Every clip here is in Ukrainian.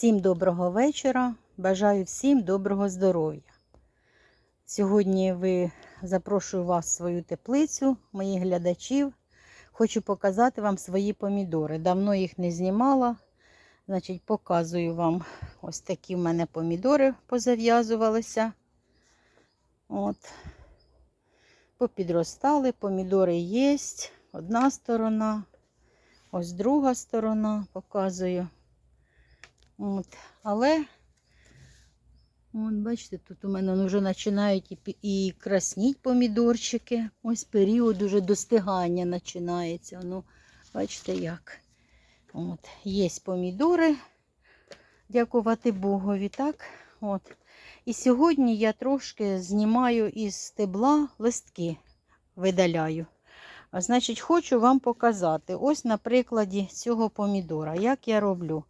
Всім доброго вечора. Бажаю всім доброго здоров'я. Сьогодні ви запрошую вас в свою теплицю, моїх глядачів. Хочу показати вам свої помідори. Давно їх не знімала. Значить, показую вам ось такі в мене помідори позав'язувалися. От. Попідростали, помідори є. Одна сторона, ось друга сторона показую. От. Але, от, бачите, тут у мене вже починають і, і красніть помідорчики. Ось період уже достигання починається. Ну, бачите як. От. Є помідори, дякувати Богові, так? От. І сьогодні я трошки знімаю із стебла листки, видаляю. А значить, хочу вам показати, ось на прикладі цього помідора, як я роблю.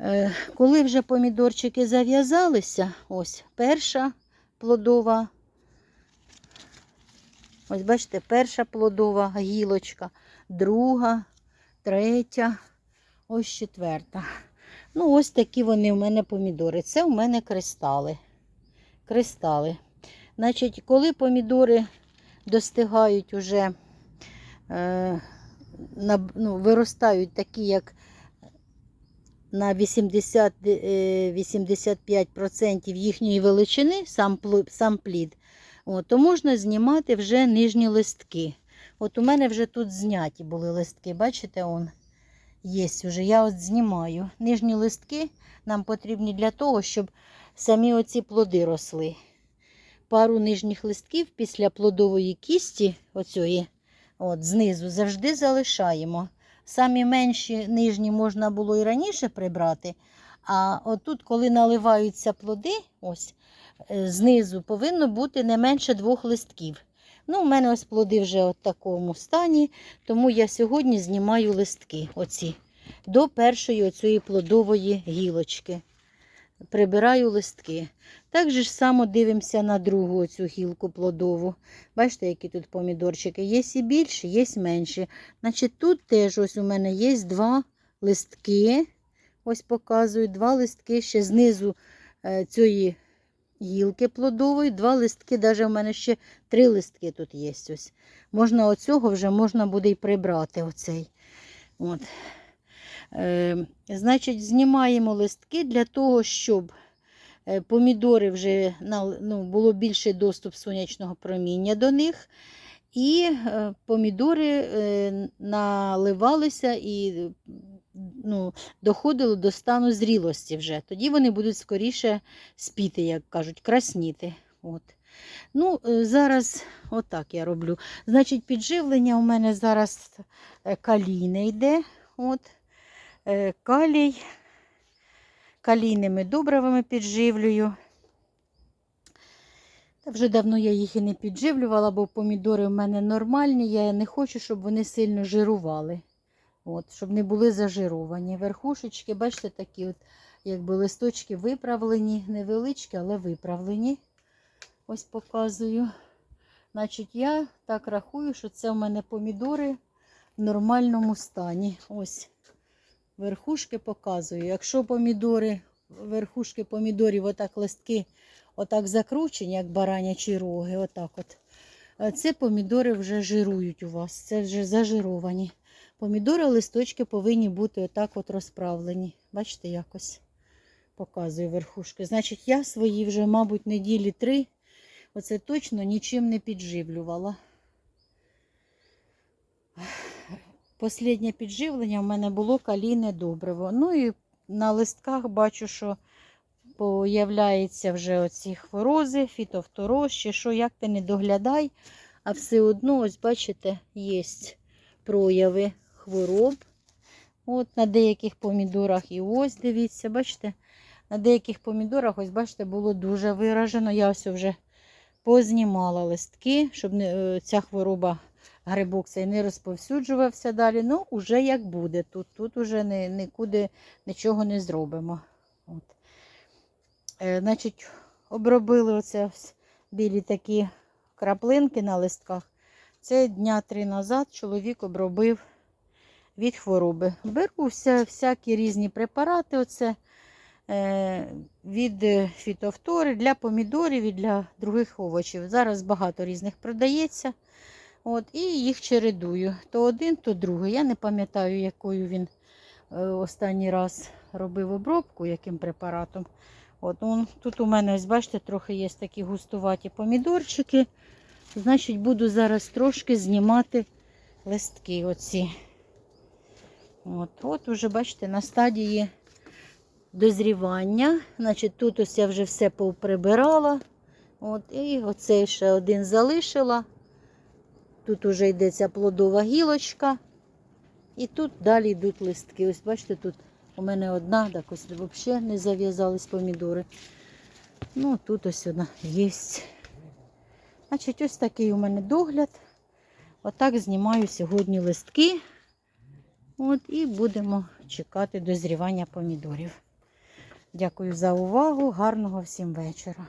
Е, Коли вже помідорчики зав'язалися, ось перша плодова, ось бачите, перша плодова гілочка, друга, третя, ось четверта. Ну, ось такі вони в мене помідори. Це в мене кристали. Кристали. Значить, коли помідори достигають уже, е, на, ну, виростають такі, як на 80, е, 85% їхньої величини, сам, сам плід, от, то можна знімати вже нижні листки. От у мене вже тут зняті були листки, бачите, он є вже. Я от знімаю. Нижні листки нам потрібні для того, щоб самі оці плоди росли. Пару нижніх листків після плодової кісті, оцієї, от, знизу, завжди залишаємо. Самі менші нижні можна було і раніше прибрати. А отут, коли наливаються плоди, ось е, знизу повинно бути не менше двох листків. Ну, у мене ось плоди вже в такому стані, тому я сьогодні знімаю листки оці до першої оцієї плодової гілочки. Прибираю листки. Так же ж само дивимося на другу цю гілку плодову. Бачите, які тут помідорчики. Є і більші, є менші. Значить, тут теж ось у мене є два листки. Ось показую два листки ще знизу е, цієї гілки плодової. Два листки, навіть у мене ще три листки тут є. Ось. Можна оцього вже можна буде і прибрати оцей. От. Е, значить, знімаємо листки для того, щоб е, помідори вже ну, було більший доступ сонячного проміння до них. І е, помідори наливалися і ну, доходили до стану зрілості вже. Тоді вони будуть скоріше спіти, як кажуть, красніти. От. Ну, зараз отак я роблю. Значить, підживлення у мене зараз калійне йде. От. Е, Калій. Калійними добривами підживлюю. Вже давно я їх і не підживлювала, бо помідори в мене нормальні. Я не хочу, щоб вони сильно жирували. От, щоб не були зажировані. Верхушечки, бачите, такі от, якби листочки виправлені, невеличкі, але виправлені. Ось показую. Значить, я так рахую, що це в мене помідори в нормальному стані. Ось верхушки показую. Якщо помідори, верхушки помідорів, отак листки, отак закручені, як баранячі роги, отак от. Це помідори вже жирують у вас. Це вже зажировані. Помідори, листочки повинні бути отак от розправлені. Бачите, якось показую верхушки. Значить, я свої вже, мабуть, неділі три. Оце точно нічим не підживлювала. Посліднє підживлення в мене було калійне добриво. Ну і на листках бачу, що появляються вже оці хворози, фітофтороз, чи що, як ти не доглядай, а все одно, ось бачите, є прояви хвороб. От на деяких помідорах і ось дивіться, бачите, на деяких помідорах, ось бачите, було дуже виражено. Я ось вже познімала листки, щоб е, ця хвороба грибок цей не розповсюджувався далі. Ну, уже як буде. Тут тут уже не, нікуди нічого не зробимо. От. Е, значить, обробили оце білі такі краплинки на листках. Це дня три назад чоловік обробив від хвороби. Беру вся, всякі різні препарати. Оце е, від фітофтори для помідорів і для других овочів. Зараз багато різних продається. От, і їх чередую. То один, то другий. Я не пам'ятаю, якою він е, останній раз робив обробку, яким препаратом. От, ну, тут у мене, ось, бачите, трохи є такі густуваті помідорчики. Значить, буду зараз трошки знімати листки оці. От, от уже, бачите, на стадії дозрівання. Значить, тут ось я вже все поприбирала. От, і оцей ще один залишила. Тут уже йдеться плодова гілочка. І тут далі йдуть листки. Ось бачите, тут у мене одна, так ось взагалі не зав'язались помідори. Ну, тут ось одна є. Значить, ось такий у мене догляд. Отак знімаю сьогодні листки. От, і будемо чекати дозрівання помідорів. Дякую за увагу. Гарного всім вечора.